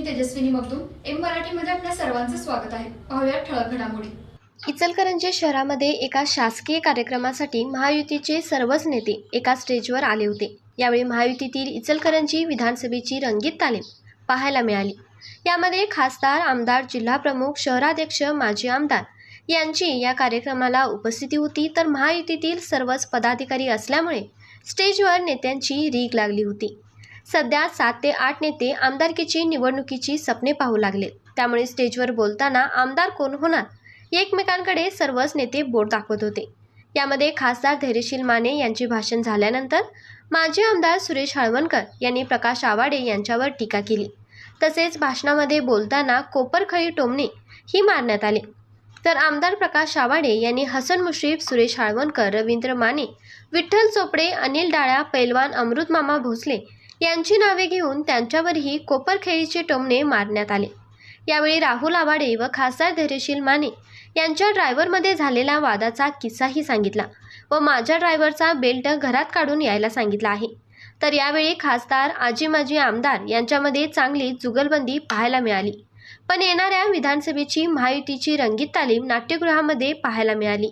मी Tejaswini Magdum M मराठीमध्ये आपल्या सर्वांचं स्वागत आहे. पाहूया ठळक घडामोडी. इचलकरंजी शहरामध्ये एका शासकीय कार्यक्रमासाठी महायुतीचे सर्वच नेते एका स्टेजवर आले होते. यावेळी महायुतीतील इचलकरंजी विधानसभेची रंगीत तालीम पाहायला मिळाली. यामध्ये खासदार आमदार जिल्हाप्रमुख शहराध्यक्ष माजी आमदार यांची या कार्यक्रमाला उपस्थिती होती. तर महायुतीतील सर्वच पदाधिकारी असल्यामुळे स्टेजवर नेत्यांची रीग लागली होती. सध्या सात ते आठ नेते आमदारकीची निवडणुकीची सपने पाहू लागले. त्यामुळे स्टेजवर बोलताना आमदार कोण होणार? एकमेकांकडे सर्वच नेते बोट दाखवत होते. यामध्ये खासदार धैर्यशील माने यांचे भाषण झाल्यानंतर माजी आमदार सुरेश हळवणकर यांनी प्रकाश आवाडे यांच्यावर टीका केली. तसेच भाषणामध्ये बोलताना कोपरखळी टोमणे ही मारण्यात आले. तर आमदार प्रकाश आवाडे यांनी हसन मुश्रीफ सुरेश हळवणकर रवींद्र माने विठ्ठल चोपडे अनिल डाळ्या पैलवान अमृतमामा भोसले यांची नावे घेऊन त्यांच्यावरही कोपरखेळीचे टोमणे मारण्यात आले. यावेळी राहुल आवाडे व खासदार धैर्यशील माने यांच्या ड्रायव्हरमध्ये झालेल्या वादाचा किस्साही सांगितला व माझ्या ड्रायव्हरचा बेल्ट घरात काढून यायला सांगितला आहे. तर यावेळी खासदार आजी माजी आमदार यांच्यामध्ये चांगली जुगलबंदी पाहायला मिळाली. पण येणाऱ्या विधानसभेची महायुतीची रंगीत तालीम नाट्यगृहामध्ये पाहायला मिळाली.